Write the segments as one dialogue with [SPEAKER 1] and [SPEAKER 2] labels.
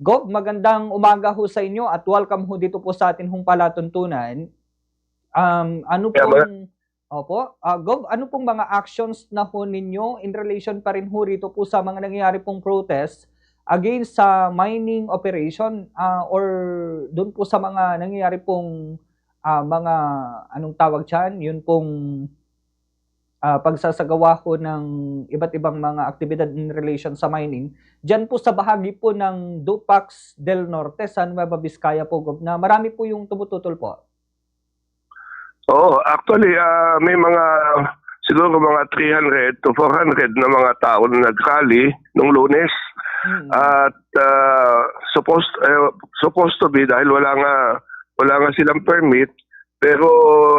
[SPEAKER 1] Gov, magandang umaga ho sa inyo at welcome ho dito po sa atin hong palatuntunan. Um, ano
[SPEAKER 2] Yeah,
[SPEAKER 1] pong, opo, ah, Gov, ano pong mga actions na ho ninyo in relation pa rin ho rito po sa mga nangyayari pong protest against sa mining operation ah, or doon po sa mga nangyayari pong ah, mga anong tawag dyan, yun pong ah, pagsasagawa ho ng iba't ibang mga aktibidad in relation sa mining Diyan po sa bahagi po ng Dupax del Norte sa Nueva Vizcaya po, na marami po yung tumututol po.
[SPEAKER 2] Oo, actually, ah, may mga siguro mga 300 to 400 na mga tao na nag-rally nung lunes.
[SPEAKER 1] Mm.
[SPEAKER 2] At ah, supposed, eh, supposed to be dahil wala nga, wala nga silang permit. Pero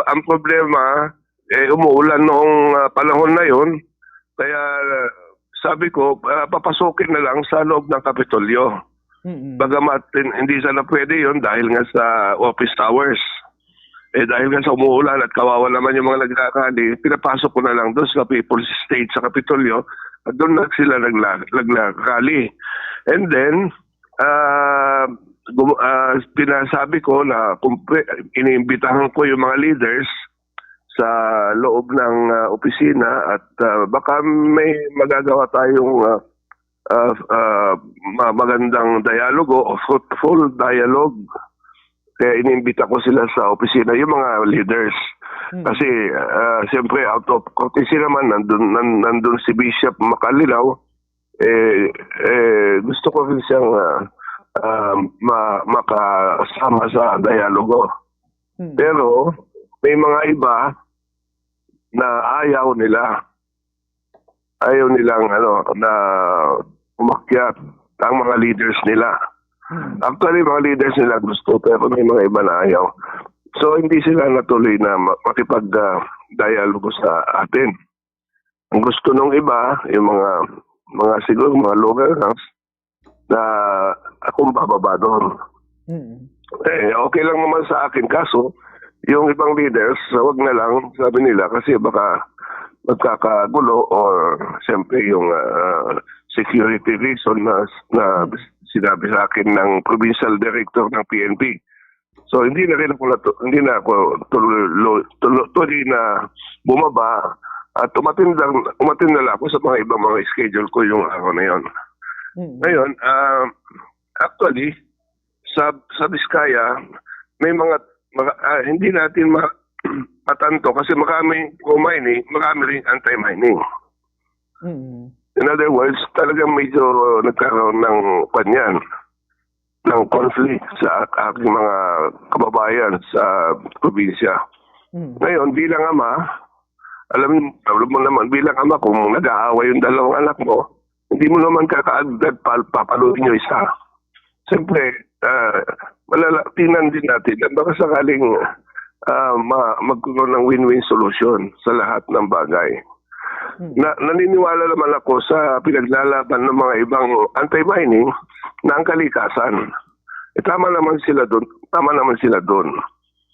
[SPEAKER 2] ang problema, eh, umuulan noong ah, panahon na yon Kaya ah, sabi ko, ah, papasukin na lang sa loob ng Kapitolyo.
[SPEAKER 1] Mm-mm.
[SPEAKER 2] Bagamat hin- hindi sana pwede yon dahil nga sa office towers. Eh dahil nga sa umuulan at kawawa naman yung mga nagkakali, pinapasok ko na lang doon sa People's State sa Kapitolyo at doon na sila nagla- nagla-rally. And then, ah gum- ah, pinasabi ko na kumpe- iniimbitahan ko yung mga leaders sa loob ng ah, opisina at ah, baka may magagawa tayong ah, ah, ma- magandang dialogo o fruitful dialogue. Kaya inimbita ko sila sa opisina, yung mga leaders.
[SPEAKER 1] Mm.
[SPEAKER 2] Kasi ah, siyempre out of courtesy naman, nandun, nan, nandun si Bishop Makalilaw, eh, eh, gusto ko rin siyang ah, ah, ma, makasama sa dialogo.
[SPEAKER 1] Mm.
[SPEAKER 2] Pero may mga iba na ayaw nila. Ayaw nilang ano na umakyat ang mga leaders nila. Actually, mga leaders nila gusto pero may mga iba na ayaw. So hindi sila natuloy na ma- makipag-dialogo sa atin. Ang gusto nung iba, yung mga mga siguro mga lower ranks na akong bababa doon.
[SPEAKER 1] Mm.
[SPEAKER 2] Eh, okay lang naman sa akin. Kaso, yung ibang leaders, wag na lang, sabi nila, kasi baka magkakagulo or siyempre yung ah, security reason na, na sinabi sa akin ng provincial director ng PNP. So hindi na rin ako natu- hindi na ako tuloy, tuloy, tuloy na bumaba at umatin lang, umatin na lang ako sa mga ibang mga schedule ko yung araw na yon.
[SPEAKER 1] Mm.
[SPEAKER 2] Ngayon, ah, actually, sa sa Vizcaya, may mga, mga ah, hindi natin ma, matanto kasi marami pro-mining, marami rin anti-mining.
[SPEAKER 1] Mm.
[SPEAKER 2] In other words, talagang medyo nagkaroon ng panyan, ng conflict sa aking mga kababayan sa probinsya.
[SPEAKER 1] Mm.
[SPEAKER 2] Ngayon, bilang ama, alam, alam mo naman, bilang ama, kung nag-aaway yung dalawang anak mo, hindi mo naman kakaagad pa, papaluin yung isa. Siyempre, uh, malalapinan din natin na baka sakaling ah, ma- magkaroon ng win-win solution sa lahat ng bagay.
[SPEAKER 1] Mm.
[SPEAKER 2] Na, naniniwala naman ako sa pinaglalaban ng mga ibang anti-mining na ang kalikasan. Eh, tama naman sila doon. Tama naman sila doon.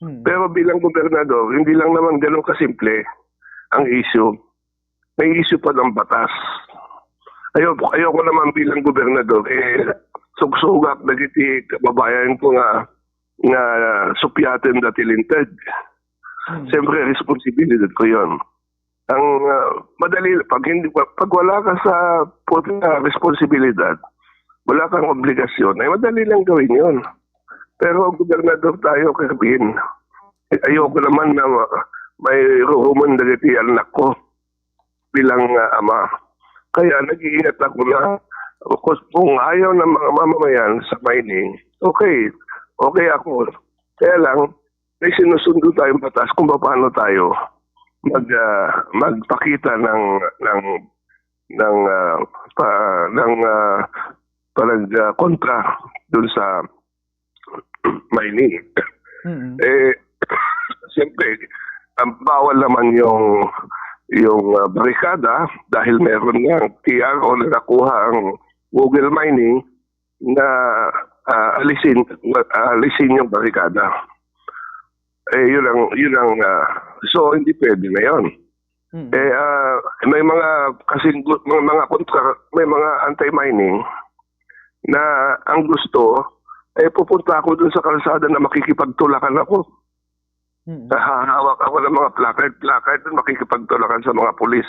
[SPEAKER 1] Mm.
[SPEAKER 2] Pero bilang gobernador, hindi lang naman ganun kasimple ang issue. May issue pa ng batas. Ayoko, ayoko naman bilang gobernador, eh, sugsugak na giti kababayan ko nga nga supyaten na tilinted.
[SPEAKER 1] Mm.
[SPEAKER 2] Siyempre, responsibilidad ko yon. Ang ah, madali, pag, hindi, pag wala ka sa puti na responsibilidad, wala kang obligasyon, ay madali lang gawin yon. Pero gobernador tayo, Kerbin. Ayoko naman na ma- may ruhuman na giti anak ko bilang ah, ama. Kaya nag-iingat ako na kung- kung ayaw ng mga mamamayan sa mining, okay, okay ako. Kaya lang, may sinusundo tayong batas kung paano tayo mag ah, magpakita ng ng ng ah, pa, ng uh, parang ah, kontra dun sa mining.
[SPEAKER 1] Mm.
[SPEAKER 2] Eh, siyempre, ang bawal naman yung yung uh, barikada dahil meron nga TR o nakakuha ang Google mining na ah, alisin uh, alisin yung barikada. Eh yun ang yun ang ah, so hindi pwede na yun.
[SPEAKER 1] Mm.
[SPEAKER 2] Eh ah, may mga kasi mga, mga kontra may mga anti-mining na ang gusto, eh pupunta ako dun sa kalsada na makikipagtulakan ako.
[SPEAKER 1] Mm.
[SPEAKER 2] Hahawak ako ng mga placard, placard at makikipagtulakan sa mga pulis.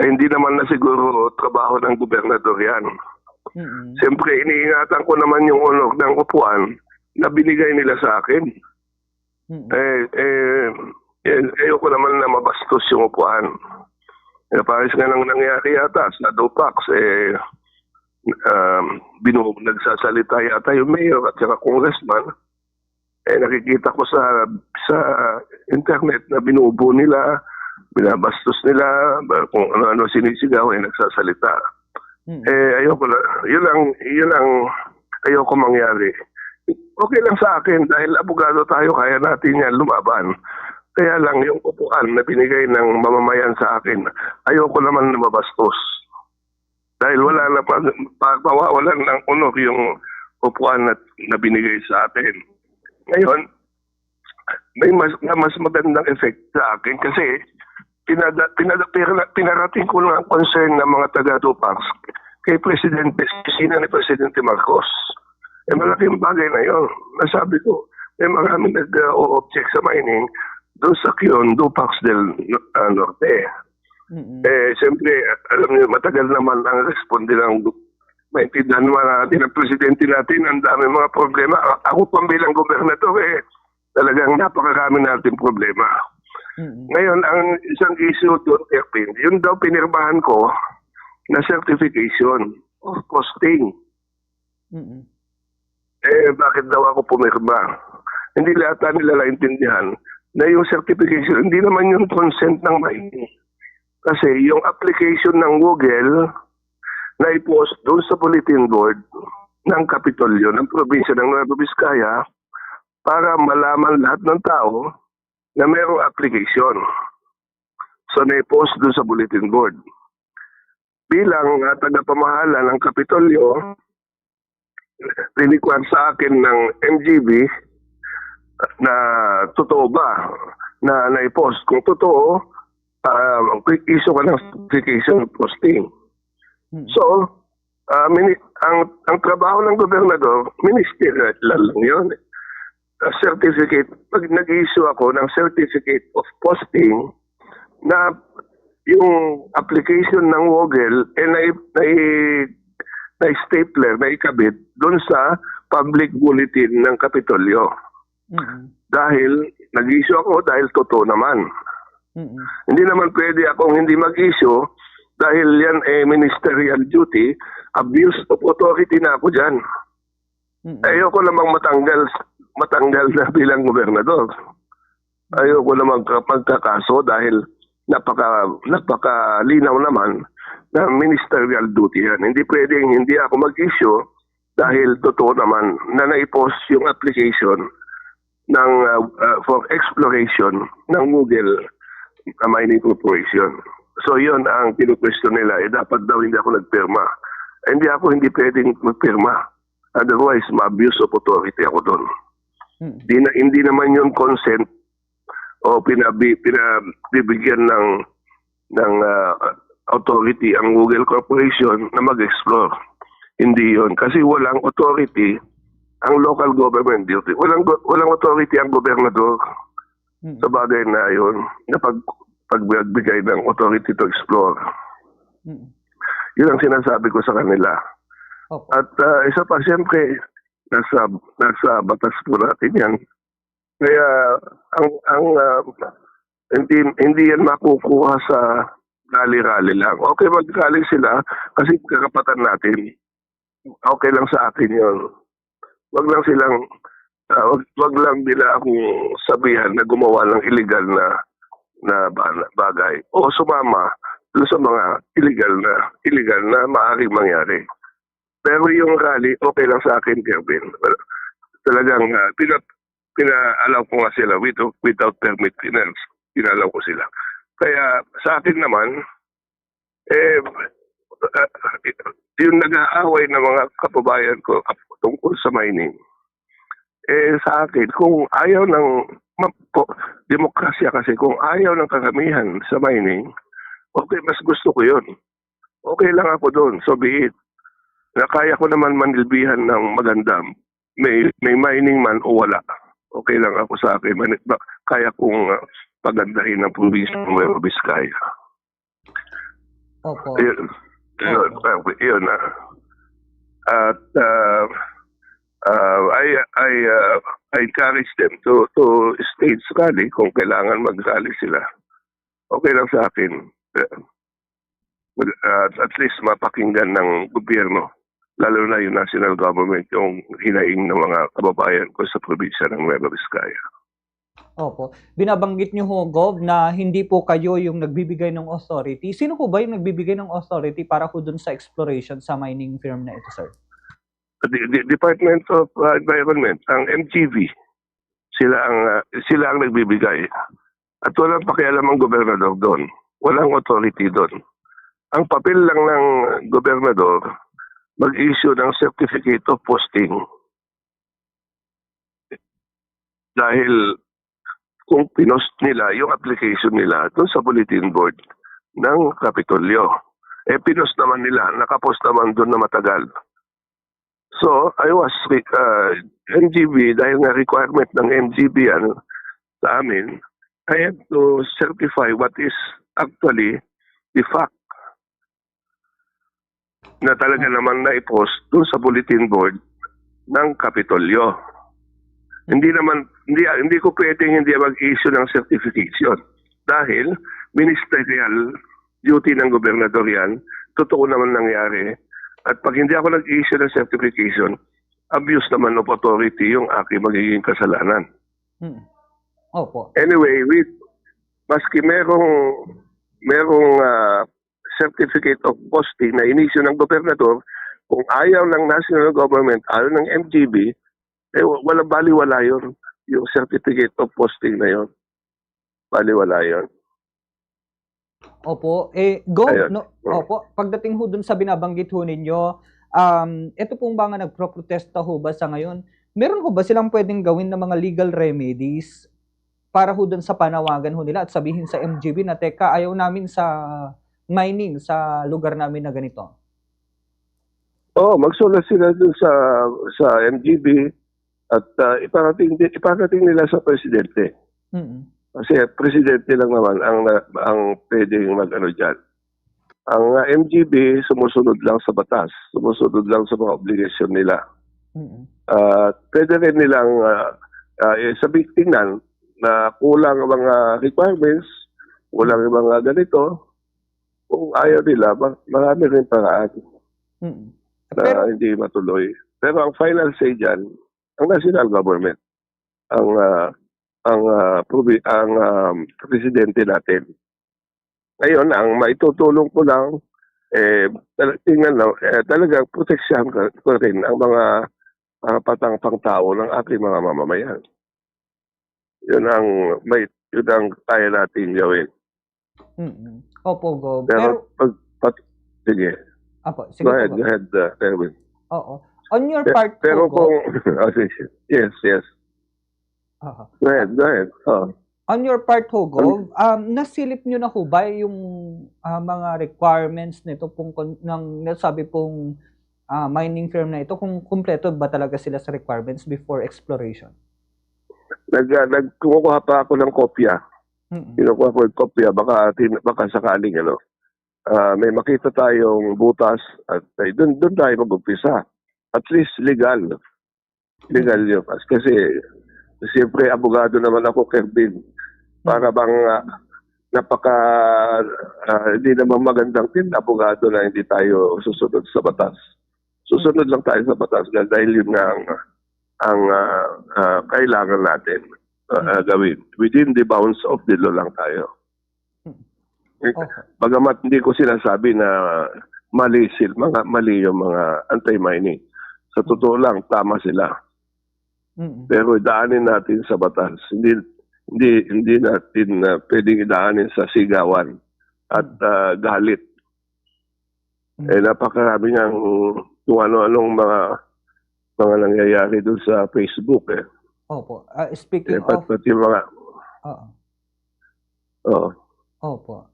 [SPEAKER 2] Eh, hindi naman na siguro trabaho ng gobernador yan.
[SPEAKER 1] Mm.
[SPEAKER 2] Siyempre, iniingatan ko naman yung honor ng upuan na binigay nila sa akin.
[SPEAKER 1] Mm.
[SPEAKER 2] Eh, eh, eh, ayoko naman na mabastos yung upuan. Eh, pares nga nang nangyari yata sa Dupax, eh, um, binu, nagsasalita yata yung mayor at saka congressman. Eh, nakikita ko sa sa internet na binubo nila, binabastos nila, kung ano-ano sinisigaw, eh, nagsasalita.
[SPEAKER 1] Mm.
[SPEAKER 2] Eh, ayoko na. Yun lang, yun lang ayoko mangyari. Okay lang sa akin dahil abogado tayo, kaya natin yan lumaban. Kaya lang yung upuan na binigay ng mamamayan sa akin, ayoko naman na mabastos. Dahil wala na pa, pa mawawalan ng honor yung upuan na, na binigay sa atin. Ngayon, may mas, na mas magandang effect sa akin kasi pinada, pinada, pinara- pinarating ko lang ang concern ng mga taga-Dupax kay Presidente, sina ni Presidente Marcos. Eh malaking bagay na yun. Nasabi ko, may maraming nag-object sa mining doon sa Kion, Dupax del uh, Norte.
[SPEAKER 1] Mm.
[SPEAKER 2] Eh, siyempre, alam niyo, matagal naman ang responde ng maintindihan naman natin ang presidente natin, ang dami mga problema. Ako pang bilang gobernador, eh, talagang napakarami natin problema.
[SPEAKER 1] Mm.
[SPEAKER 2] Ngayon, ang isang issue doon, Erpin, yun daw pinirmahan ko na certification of costing.
[SPEAKER 1] Mm.
[SPEAKER 2] Eh, bakit daw ako pumirma? Hindi lahat nila naintindihan na yung certification, hindi naman yung consent ng mining. Kasi yung application ng Google na i-post doon sa bulletin board ng Kapitolyo ng probinsya ng Nueva Vizcaya para malaman lahat ng tao na mayroong application. So na-post doon sa bulletin board. Bilang uh, tagapamahala ng Kapitolyo, rinikwan sa akin ng MGB na totoo ba na na-post. Kung totoo, uh, issue ka ng certification posting.
[SPEAKER 1] Mm.
[SPEAKER 2] So, ah, mini- ang ang trabaho ng gobernador, ministerial lang yun. A certificate, pag nag-issue ako ng certificate of posting na yung application ng Google eh na, na, na stapler, na ikabit doon sa public bulletin ng Kapitolyo.
[SPEAKER 1] Mm.
[SPEAKER 2] Dahil nag-issue ako dahil totoo naman.
[SPEAKER 1] Mm.
[SPEAKER 2] Hindi naman pwede akong hindi mag-issue dahil yan eh ministerial duty, abuse of authority na ako dyan.
[SPEAKER 1] Mm.
[SPEAKER 2] Ayoko namang matanggal matanggal na bilang gobernador. Ayoko namang ka- magkakaso dahil napaka napakalinaw naman na ministerial duty yan. Hindi pwedeng hindi ako mag-issue dahil totoo naman na naipost yung application ng uh, uh, for exploration ng Google uh, Mining Corporation. So yun ang kinukwestiyon nila. Eh, dapat daw hindi ako nagpirma. Eh, hindi ako hindi pwedeng magpirma. Otherwise, ma-abuse of authority ako doon.
[SPEAKER 1] Mm.
[SPEAKER 2] Hindi, na, hindi naman yun consent o pinabi, pinabibigyan ng ng uh, authority ang Google Corporation na mag-explore. Hindi yun. Kasi walang authority ang local government duty. Walang walang authority ang gobernador
[SPEAKER 1] Mm.
[SPEAKER 2] sa bagay na yun na pag pagbigay ng authority to explore.
[SPEAKER 1] Mm.
[SPEAKER 2] Yun ang sinasabi ko sa kanila. At ah, isa pa, siyempre, nasa, nasa batas po natin yan. Kaya, ang, ang ah, hindi, hindi yan makukuha sa rally-rally lang. Okay, mag-rally sila kasi kakapatan natin. Okay lang sa akin yon. Wag lang silang, ah, wag, wag lang nila akong sabihan na gumawa ng illegal na na ba- bagay o sumama sa mga illegal na illegal na maaaring mangyari. Pero yung rally, okay lang sa akin, Kevin. Talagang uh, pina, pinaalaw ko nga sila without, without permit finance. Pinalaw ko sila. Kaya sa akin naman, eh, uh, yung nag-aaway ng mga kababayan ko tungkol sa mining, eh sa akin, kung ayaw ng ko- demokrasya kasi, kung ayaw ng karamihan sa mining, okay, mas gusto ko yun. Okay lang ako doon, so be it. na kaya ko naman manilbihan ng maganda. May, may mining man o wala. Okay lang ako sa akin. Man, kaya kong uh, pagandahin ng probinsya ng Nueva Vizcaya.
[SPEAKER 1] Opo.
[SPEAKER 2] Ayun. Ayun. uh, Yun. ah. At uh, uh, I, I, uh, I encourage them to, to stage rally kung kailangan mag-rally sila. Okay lang sa akin. Uh, mag- uh, at least mapakinggan ng gobyerno, lalo na yung national government, yung hinaing ng mga kababayan ko sa probinsya ng Nueva Vizcaya.
[SPEAKER 1] Opo. Binabanggit niyo ho, Gov, na hindi po kayo yung nagbibigay ng authority. Sino po ba yung nagbibigay ng authority para ho dun sa exploration sa mining firm na ito, sir?
[SPEAKER 2] the, the Department of uh, Environment, ang MGV, sila ang uh, sila ang nagbibigay. At walang pakialam ang gobernador doon. Walang authority doon. Ang papel lang ng gobernador mag-issue ng certificate of posting. Dahil kung pinost nila yung application nila doon sa bulletin board ng Kapitolyo. Eh, pinost naman nila, nakapost naman doon na matagal. So, I was uh, MGB, dahil nga requirement ng MGB yan sa amin, I have to certify what is actually the fact na talaga naman na-post doon sa bulletin board ng Kapitolyo. Hindi naman, hindi, hindi ko pwedeng hindi mag-issue ng certification dahil ministerial duty ng gobernador yan, totoo naman nangyari. At pag hindi ako nag-issue ng certification, abuse naman of authority yung aking magiging kasalanan.
[SPEAKER 1] Hmm. Opo.
[SPEAKER 2] Anyway, we, maski merong, merong ah, certificate of posting na inisyu ng gobernador, kung ayaw ng national government, ayaw ng MGB, eh wa- walang baliwala yun. Yung certificate of posting na yun. Baliwala yun.
[SPEAKER 1] Opo. Eh, Gov,
[SPEAKER 2] Ayun.
[SPEAKER 1] no, opo, pagdating ho dun sa binabanggit ho ninyo, um, ito pong nga nagpro-protesta ho ba sa ngayon? Meron ho ba silang pwedeng gawin ng mga legal remedies para ho dun sa panawagan ho nila at sabihin sa MGB na teka, ayaw namin sa mining sa lugar namin na ganito?
[SPEAKER 2] Oo, oh, magsulat sila dun sa sa MGB at uh, iparating, iparating nila sa presidente.
[SPEAKER 1] Mm.
[SPEAKER 2] Kasi presidente lang naman ang ang pwedeng mag-ano diyan. Ang uh, MGB sumusunod lang sa batas, sumusunod lang sa mga obligasyon nila.
[SPEAKER 1] Mm.
[SPEAKER 2] At pwede rin nilang uh, uh, sabi tingnan na kulang ang mga requirements, kulang ang mga ganito. Kung ayaw nila, ma- marami rin paraan
[SPEAKER 1] Mm.
[SPEAKER 2] na
[SPEAKER 1] Pero-
[SPEAKER 2] hindi matuloy. Pero ang final say dyan, ang national government, ang ah, ang provi- ang um, presidente natin. Ngayon, ang maitutulong ko lang, eh, tal- tingnan lang, eh, talagang proteksyon ko, rin ang mga uh, patang pangtao ng ating mga mamamayan. Yun ang may yun ang kaya natin gawin.
[SPEAKER 1] Mm. Opo, Gov.
[SPEAKER 2] Pero,
[SPEAKER 1] Pero,
[SPEAKER 2] pag, pat, sige,
[SPEAKER 1] apo, sige
[SPEAKER 2] go ahead, go ahead, uh, Erwin.
[SPEAKER 1] Oo. On your
[SPEAKER 2] Pe-
[SPEAKER 1] part
[SPEAKER 2] Pero
[SPEAKER 1] po,
[SPEAKER 2] kung, sige. yes, yes.
[SPEAKER 1] Oo.
[SPEAKER 2] Go ahead, go ahead. Oh.
[SPEAKER 1] On your part ho, Gov, um, nasilip nyo na ho ba yung ah, mga requirements nito pong ng nasabi pong ah, mining firm na ito kung kumpleto ba talaga sila sa requirements before exploration?
[SPEAKER 2] Nag, uh, nag, kumukuha pa ako ng kopya.
[SPEAKER 1] Mm-mm.
[SPEAKER 2] Kinukuha ko ng kopya, baka, tin, baka sakaling, ano, ah, may makita tayong butas at ay, dun, dun tayo mag-umpisa. At least legal. Legal yun. Kas- Kasi, siyempre, abogado naman ako, Kevin. Para bang ah, napaka, ah, hindi naman magandang tin, abogado na hindi tayo susunod sa batas. Susunod lang tayo sa batas dahil yun nga ang, ang ah, ah, kailangan natin ah, ah, gawin. Within the bounds of the law lang tayo.
[SPEAKER 1] Opo.
[SPEAKER 2] Bagamat hindi ko sinasabi na mali sila, mga mali yung mga anti-mining. Sa totoo lang, tama sila.
[SPEAKER 1] Mm-mm.
[SPEAKER 2] Pero daanin natin sa batas. Hindi hindi hindi natin uh, pwedeng idaanin sa sigawan at ah, galit.
[SPEAKER 1] Mm.
[SPEAKER 2] Eh napakarami ng kung ano-anong mga mga nangyayari doon sa Facebook eh.
[SPEAKER 1] Opo. Ah,
[SPEAKER 2] eh
[SPEAKER 1] speaking
[SPEAKER 2] pat,
[SPEAKER 1] of,
[SPEAKER 2] pati mga
[SPEAKER 1] oo.
[SPEAKER 2] oh,
[SPEAKER 1] Opo.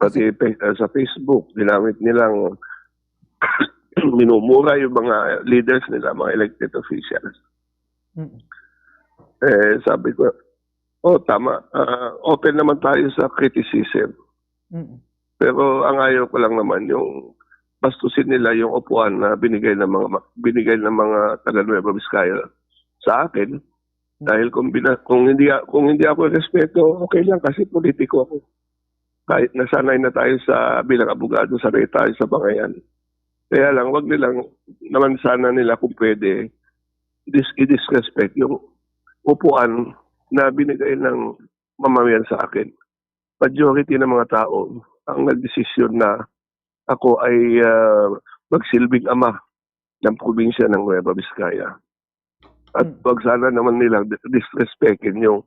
[SPEAKER 2] pati pe- uh, sa Facebook ginamit nilang minumura yung mga leaders nila, mga elected officials.
[SPEAKER 1] Mm.
[SPEAKER 2] Eh, sabi ko, oh, tama. Ah, open naman tayo sa criticism.
[SPEAKER 1] Mm.
[SPEAKER 2] Pero ang ayaw ko lang naman yung bastusin nila yung upuan na binigay ng mga binigay ng mga taga Nueva Vizcaya sa akin. Dahil kung, bina, kung hindi kung hindi ako respeto, okay lang kasi politiko ako. Kahit nasanay na tayo sa bilang abogado, sanay tayo sa bangayan. Kaya lang, wag nilang naman sana nila kung pwede dis i-disrespect yung upuan na binigay ng mamamayan sa akin. Majority ng mga tao ang nagdesisyon na ako ay ah, magsilbing ama ng probinsya ng Nueva Vizcaya. At
[SPEAKER 1] Mm.
[SPEAKER 2] wag sana naman nilang dis- disrespectin yung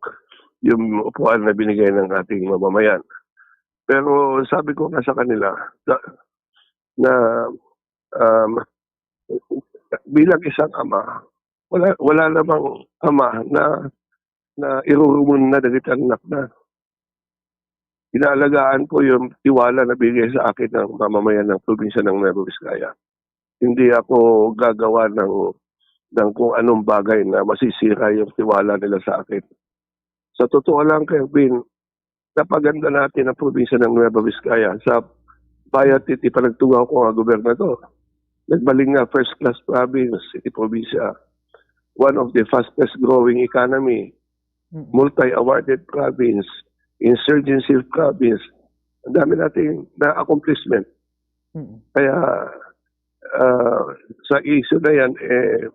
[SPEAKER 2] yung upuan na binigay ng ating mamamayan. Pero sabi ko nga sa kanila na, na um, bilang isang ama, wala wala namang ama na na irurumun na dagit anak na. Inaalagaan ko yung tiwala na bigay sa akin ng mamamayan ng probinsya ng Nueva Vizcaya. Hindi ako gagawa ng ng kung anong bagay na masisira yung tiwala nila sa akin. Sa totoo lang, Kevin, napaganda natin ang probinsya ng Nueva Vizcaya. Sa bayat titi panagtugaw ko nga gobernador. Nagbaling nga first class province, city probinsya. One of the fastest growing economy,
[SPEAKER 1] Mm.
[SPEAKER 2] multi-awarded province, insurgency province. Ang dami nating na-accomplishment.
[SPEAKER 1] Mm.
[SPEAKER 2] Kaya ah, sa issue na yan, eh,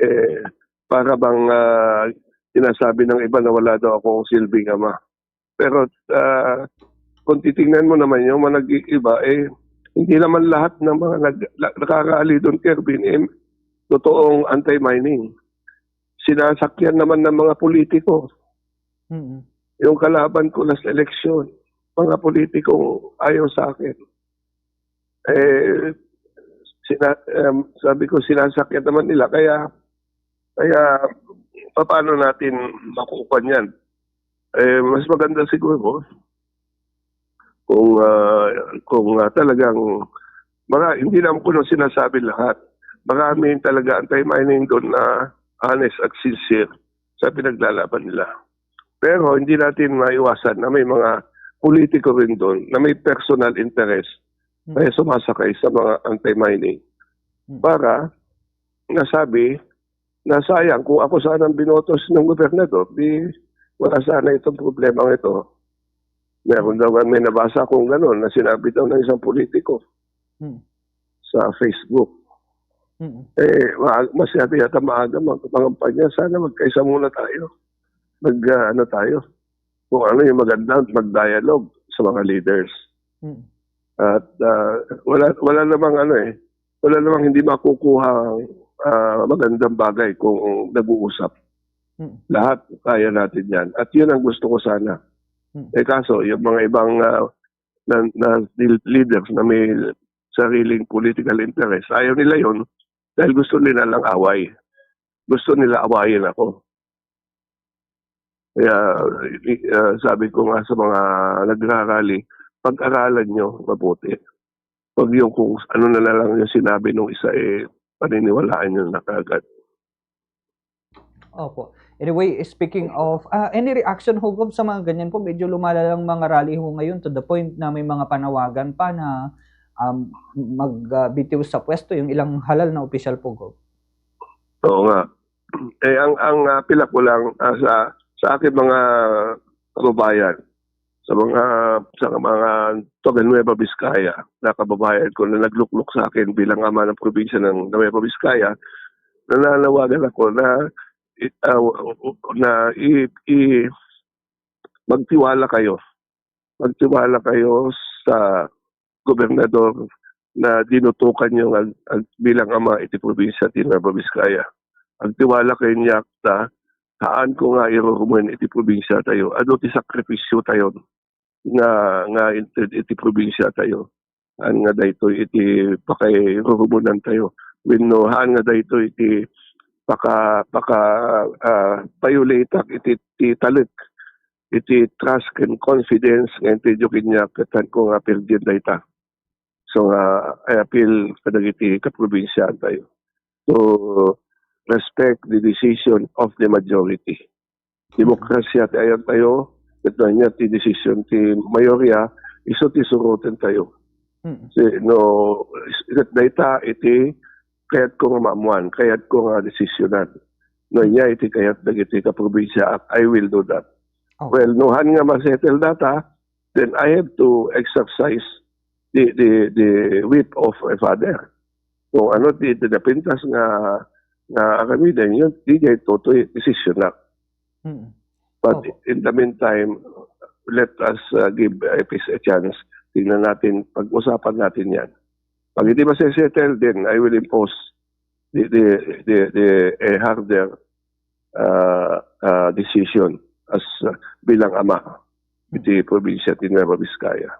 [SPEAKER 2] eh, para bang sinasabi ng iba na wala daw akong silbing ama. Pero ah, kung titingnan mo naman yung mga nag-iiba, eh, hindi naman lahat ng mga nag, nakakaali doon, Kervin, eh, totoong anti-mining. Sinasakyan naman ng mga politiko.
[SPEAKER 1] Mm.
[SPEAKER 2] Yung kalaban ko last election, mga politikong ayaw sa akin. Eh, sina, um, sabi ko, sinasakyan naman nila. Kaya, kaya, paano natin makukuha yan? Eh, mas maganda siguro kung, ah, kung ah, talagang, mga, hindi naman ko nung sinasabi lahat. Maraming talaga anti-mining doon na honest at sincere sa pinaglalaban nila. Pero hindi natin maiwasan na may mga politiko rin doon na may personal interest na sumasakay sa mga anti-mining
[SPEAKER 1] Hmm.
[SPEAKER 2] para nasabi na sayang kung ako sana ang binotos ng gobernador, di wala sana itong problema ito. Meron daw may nabasa akong gano'n na sinabi daw ng isang politiko
[SPEAKER 1] Mm.
[SPEAKER 2] sa Facebook.
[SPEAKER 1] Mm.
[SPEAKER 2] Eh, ma- masyado yata maaga magpapangampanya. Sana magkaisa muna tayo. Mag, ah, ano tayo. Kung ano yung maganda, mag-dialogue sa mga leaders.
[SPEAKER 1] Mm.
[SPEAKER 2] At ah, wala, wala namang ano eh. Wala namang hindi makukuha ah, magandang bagay kung nag-uusap.
[SPEAKER 1] Mm.
[SPEAKER 2] Lahat kaya natin yan. At yun ang gusto ko sana.
[SPEAKER 1] Hmm.
[SPEAKER 2] Eh kaso, yung mga ibang ah, na, na leaders na may sariling political interest, ayaw nila yun dahil gusto nila lang away. Gusto nila awayin ako. Kaya ah, sabi ko nga sa mga nagrarally, pag-aralan nyo mabuti. Pag yung kung ano na lang yung sinabi nung isa, eh, paniniwalaan nyo na kagad.
[SPEAKER 1] Opo. Anyway, speaking of, ah, any reaction ho Gob, sa mga ganyan po? Medyo lumalalang mga rally ho ngayon to the point na may mga panawagan pa na um, magbitiw sa pwesto yung ilang halal na opisyal po Gob.
[SPEAKER 2] Oo nga. Eh, ang, ang ah, pila ko lang ah, sa, sa akin mga kababayan, sa mga sa mga Toga Nueva Vizcaya na kababayan ko na nagluklok sa akin bilang ama ng probinsya ng Nueva Vizcaya, nananawagan ako na ah, na i, i- magtiwala kayo. Magtiwala kayo sa gobernador na dinutukan nyo ang, ang, bilang ama iti probinsya ti Nueva Vizcaya. Agtiwala kay Nyakta, haan ko nga irurumuin iti probinsya tayo. Ano ti sakripisyo tayo nga nga iti, iti probinsya tayo. Haan nga dayto iti pakay rurumunan tayo. Wenno haan nga dayto iti paka paka uh, payulitak iti, iti talik iti trust and confidence nga iti jokin niya katan ko nga perdyan dayta So uh, I appeal kadagiti kaprobinsyan tayo to respect the decision of the majority. Demokrasya ti ayan tayo, ito niya ti decision ti mayorya, iso ti surutin tayo.
[SPEAKER 1] Mm.
[SPEAKER 2] Si, no, ikat data iti kayat ko nga maamuan, kayat ko nga desisyonan. No niya iti kayat dagiti kaprobinsya at I will do that.
[SPEAKER 1] Oh.
[SPEAKER 2] Well, nuhan nga ma-settle data, then I have to exercise the the the whip of a father. Kung ano di di napintas nga nga kami din yun di kay totoy decision na.
[SPEAKER 1] Mm.
[SPEAKER 2] But
[SPEAKER 1] Opo.
[SPEAKER 2] in the meantime, let us uh, give EPIS a chance. Tingnan natin, pag-usapan natin yan. Pag hindi ma-settle, then I will impose the, the, the, the a harder uh, uh, decision as uh, bilang ama iti probinsya ti Nueva Vizcaya.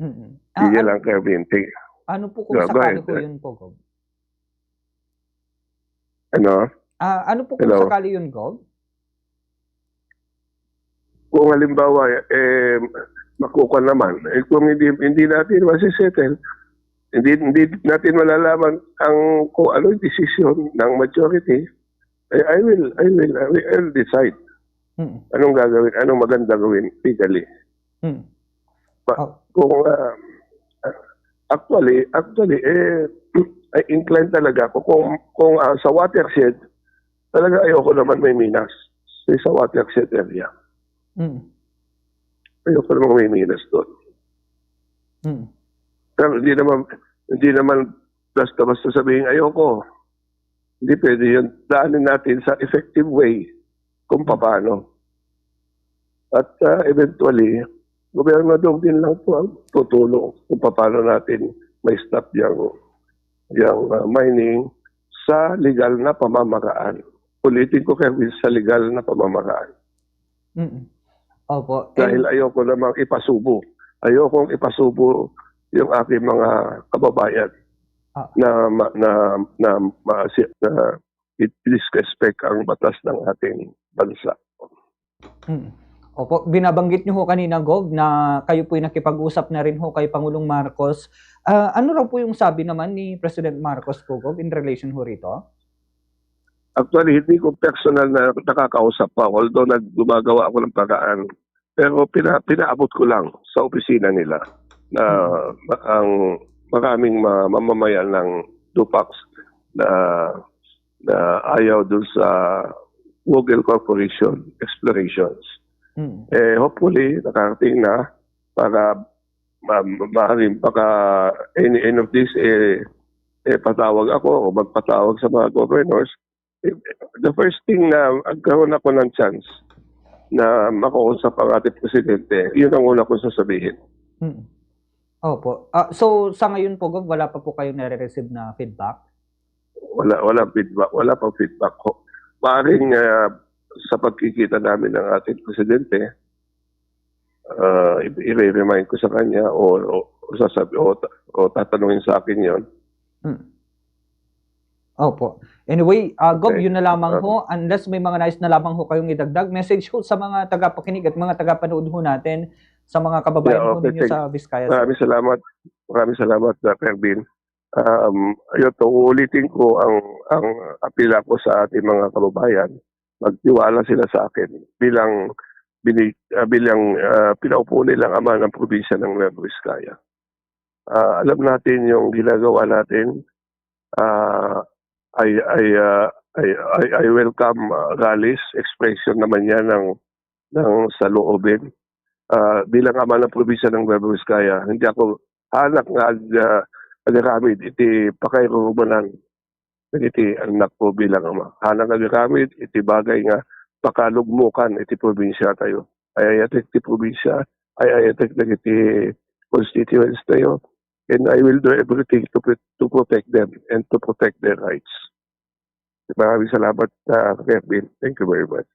[SPEAKER 1] Mm. Ah, ano,
[SPEAKER 2] lang, Kevin. Ting-
[SPEAKER 1] ano po kung
[SPEAKER 2] go
[SPEAKER 1] sakali
[SPEAKER 2] ahead.
[SPEAKER 1] po yun po, Gov?
[SPEAKER 2] Ano?
[SPEAKER 1] Ah, ano po kung
[SPEAKER 2] Hello?
[SPEAKER 1] sakali yun, Gov?
[SPEAKER 2] Kung halimbawa, eh, makukuha naman, eh, kung hindi, hindi natin masisettle, hindi, hindi natin malalaman ang kung ano yung decision ng majority, eh, I will, I will, I will, I will decide
[SPEAKER 1] Mm.
[SPEAKER 2] anong gagawin, anong maganda gawin legally.
[SPEAKER 1] Mm.
[SPEAKER 2] Ba-
[SPEAKER 1] Oh.
[SPEAKER 2] Kung ah, actually, actually, eh, ay inclined talaga ako kung, kung ah, sa watershed, talaga ayoko naman may minas sa watershed area.
[SPEAKER 1] Mm.
[SPEAKER 2] Ayoko naman may minas doon.
[SPEAKER 1] Mm.
[SPEAKER 2] Pero hindi naman, hindi naman basta-basta sabihin ayoko. Hindi pwede yun. Daanin natin sa effective way kung paano. At uh, eventually, gobernador din lang po ang tutulong kung paano natin may stop yung, yung uh, mining sa legal na pamamaraan. Ulitin ko kayo sa legal na pamamaraan.
[SPEAKER 1] Mm. Opo.
[SPEAKER 2] Dahil
[SPEAKER 1] And-
[SPEAKER 2] ayoko namang ipasubo. Ayokong ipasubo yung aking mga kababayan
[SPEAKER 1] Ah.
[SPEAKER 2] na na na ma, si- na i-disrespect ang batas ng ating bansa.
[SPEAKER 1] Mm. Opo, binabanggit niyo ho kanina, Gov, na kayo po'y nakipag-usap na rin ho kay Pangulong Marcos. Ah, ano raw po yung sabi naman ni President Marcos po, Gov, in relation ho rito?
[SPEAKER 2] Actually, hindi ko personal na nakakausap pa although naggumagawa ako ng paraan. Pero pina, pinaabot ko lang sa opisina nila na ma- ang maraming ma- mamamayan ng Dupax na na ayaw dun sa Google Corporation Explorations.
[SPEAKER 1] Mm.
[SPEAKER 2] Eh, hopefully, nakarating na para ma- ma- maaaring baka any, any of this eh, eh, patawag ako o magpatawag sa mga governors. The first thing na agkaroon ako ng chance na makausap ang ating presidente, yun ang una kong sasabihin.
[SPEAKER 1] Mm. Opo. Ah, so, sa ngayon po, Gov, wala pa po kayo nare-receive na feedback?
[SPEAKER 2] Wala, wala feedback, wala pang feedback ko. Maaaring ah, sa pagkikita namin ng ating presidente, uh, i-remind ko sa kanya o, o, o, sasabi, o, o tatanungin sa akin yon
[SPEAKER 1] Mm. Opo. Anyway, uh, Gov,
[SPEAKER 2] Okay.
[SPEAKER 1] yun na lamang
[SPEAKER 2] Uh,
[SPEAKER 1] ho. Unless may mga nice na lamang ho kayong idagdag, message ho sa mga tagapakinig at mga tagapanood ho natin sa mga kababayan
[SPEAKER 2] Yeah,
[SPEAKER 1] ho
[SPEAKER 2] okay,
[SPEAKER 1] ninyo sa Vizcaya.
[SPEAKER 2] Maraming salamat. Maraming salamat, uh, Kervin. Um, ayun, to, uulitin ko ang, ang apila ko sa ating mga kababayan. Magtiwala sila sa akin bilang bini, ah, bilang ah, pinaupo nilang ama ng probinsya ng Nueva Vizcaya. Ah, alam natin yung ginagawa natin. Ah, I, I, ah, I, I, welcome ah, rallies, expression naman yan ng, ng saloobin ah, bilang ama ng probinsya ng Nueva Vizcaya, hindi ako anak nga ag, uh, agaramid iti pakairumanan iti anak ko bilang ama. Anak agaramid iti bagay nga pakalugmukan iti probinsya tayo. Ay ayatek ti probinsya, ay ayatek na iti constituents tayo. And I will do everything to, to protect them and to protect their rights. Maraming salamat, uh, Kevin. Thank you very much.